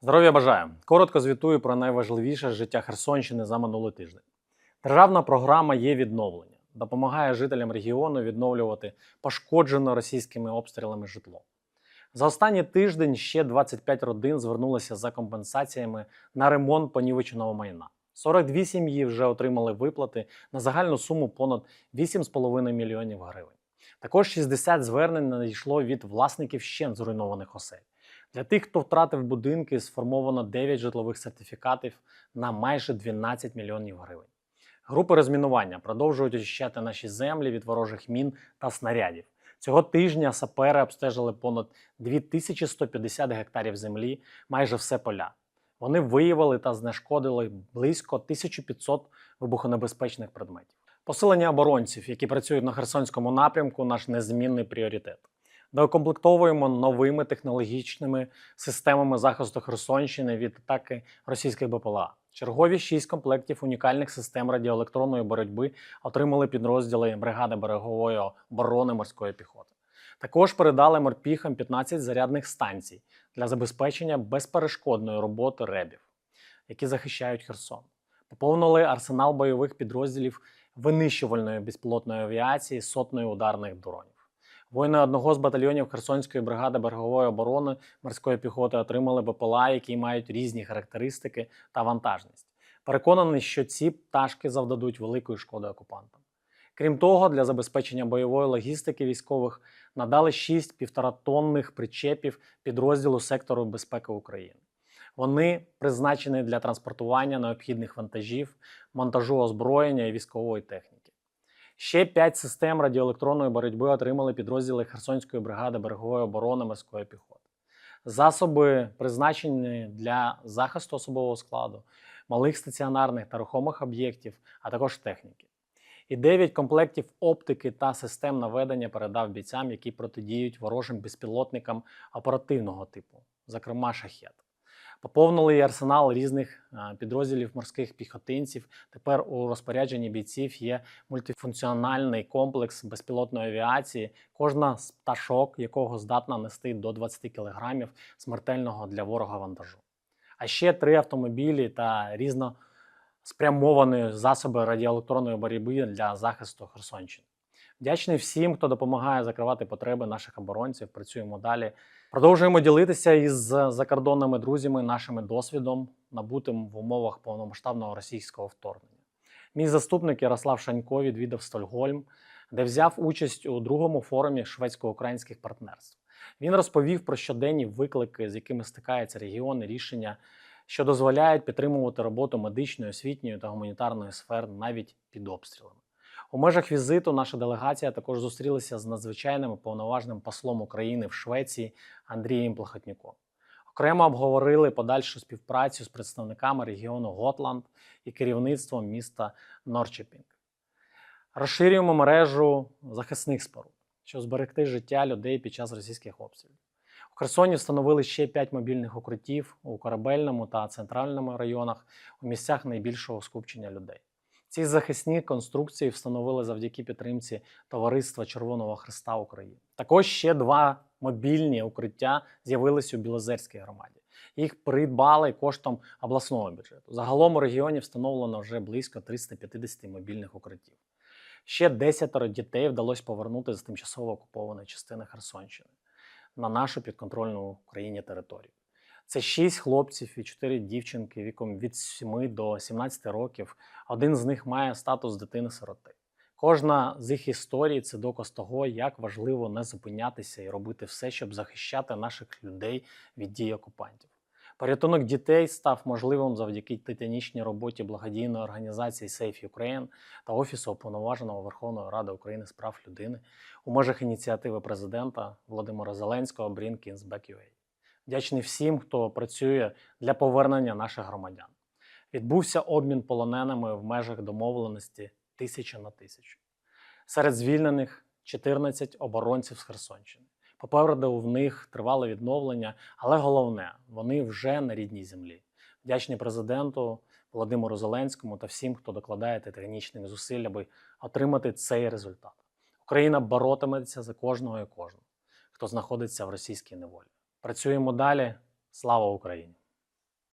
Здоров'я бажаю! Коротко звітую про найважливіше життя Херсонщини за минулий тиждень. Державна програма є відновлення, допомагає жителям регіону відновлювати пошкоджене російськими обстрілами житло. За останній тиждень ще 25 родин звернулися за компенсаціями на ремонт понівеченого майна. 42 сім'ї вже отримали виплати на загальну суму понад 8,5 мільйонів гривень. Також 60 звернень надійшло від власників ще зруйнованих осель. Для тих, хто втратив будинки, сформовано 9 житлових сертифікатів на майже 12 мільйонів гривень. Групи розмінування продовжують очищати наші землі від ворожих мін та снарядів. Цього тижня сапери обстежили понад 2150 гектарів землі, майже все поля. Вони виявили та знешкодили близько 1500 вибухонебезпечних предметів. Посилення оборонців, які працюють на Херсонському напрямку, наш незмінний пріоритет. Доукомплектовуємо новими технологічними системами захисту Херсонщини від атаки російських БПЛА. Чергові шість комплектів унікальних систем радіоелектронної боротьби отримали підрозділи бригади берегової оборони морської піхоти. Також передали морпіхам 15 зарядних станцій для забезпечення безперешкодної роботи ребів, які захищають Херсон. Поповнили арсенал бойових підрозділів винищувальної безпілотної авіації сотнею ударних дронів. Воїни одного з батальйонів Херсонської бригади берегової оборони морської піхоти отримали БПЛА, які мають різні характеристики та вантажність. Переконаний, що ці пташки завдадуть великої шкоди окупантам. Крім того, для забезпечення бойової логістики військових надали 6 півторатонних причепів підрозділу сектору безпеки України. Вони призначені для транспортування необхідних вантажів, монтажу озброєння і військової техніки. Ще п'ять систем радіоелектронної боротьби отримали підрозділи Херсонської бригади берегової оборони морської піхоти. Засоби призначені для захисту особового складу, малих стаціонарних та рухомих об'єктів, а також техніки. І 9 комплектів оптики та систем наведення передав бійцям, які протидіють ворожим безпілотникам оперативного типу, зокрема шахет. Поповнили і арсенал різних е, підрозділів морських піхотинців. Тепер у розпорядженні бійців є мультифункціональний комплекс безпілотної авіації, кожна з пташок, якого здатна нести до 20 кг смертельного для ворога вантажу. А ще три автомобілі та різноспрямовані засоби радіоелектронної боротьби для захисту Херсонщини. Вдячний всім, хто допомагає закривати потреби наших оборонців. Працюємо далі. Продовжуємо ділитися із закордонними друзями нашими досвідом, набутим в умовах повномасштабного російського вторгнення. Мій заступник Ярослав Шанько відвідав Стокгольм, де взяв участь у другому форумі шведсько-українських партнерств. Він розповів про щоденні виклики, з якими стикається регіон, і рішення, що дозволяють підтримувати роботу медичної, освітньої та гуманітарної сфер навіть під обстрілами. У межах візиту наша делегація також зустрілася з надзвичайним і повноважним послом України в Швеції Андрієм Плахотнюком. Окремо обговорили подальшу співпрацю з представниками регіону Готланд і керівництвом міста Норчепінг. Розширюємо мережу захисних споруд, щоб зберегти життя людей під час російських обстрілів. У Херсоні встановили ще 5 мобільних укриттів у корабельному та центральному районах у місцях найбільшого скупчення людей. Ці захисні конструкції встановили завдяки підтримці Товариства Червоного Христа України. Також ще два мобільні укриття з'явились у Білозерській громаді. Їх придбали коштом обласного бюджету. Загалом у регіоні встановлено вже близько 350 мобільних укриттів. Ще десятеро дітей вдалося повернути з тимчасово окупованої частини Херсонщини на нашу підконтрольну Україні територію. Це шість хлопців і чотири дівчинки віком від 7 до 17 років. Один з них має статус дитини-сироти. Кожна з їх історій це доказ того, як важливо не зупинятися і робити все, щоб захищати наших людей від дій окупантів. Порятунок дітей став можливим завдяки титанічній роботі благодійної організації Safe Ukraine та Офісу уповноваженого Верховної Ради України з прав людини у межах ініціативи президента Володимира Зеленського Bring Kids Back UA. Вдячний всім, хто працює для повернення наших громадян. Відбувся обмін полоненими в межах домовленості тисяча на тисячу. Серед звільнених 14 оборонців з Херсонщини. Попереду в них тривале відновлення, але головне, вони вже на рідній землі. Вдячний президенту Володимиру Зеленському та всім, хто докладає титанічних зусиль, аби отримати цей результат. Україна боротиметься за кожного і кожного, хто знаходиться в російській неволі. Працюємо далі. Слава Україні!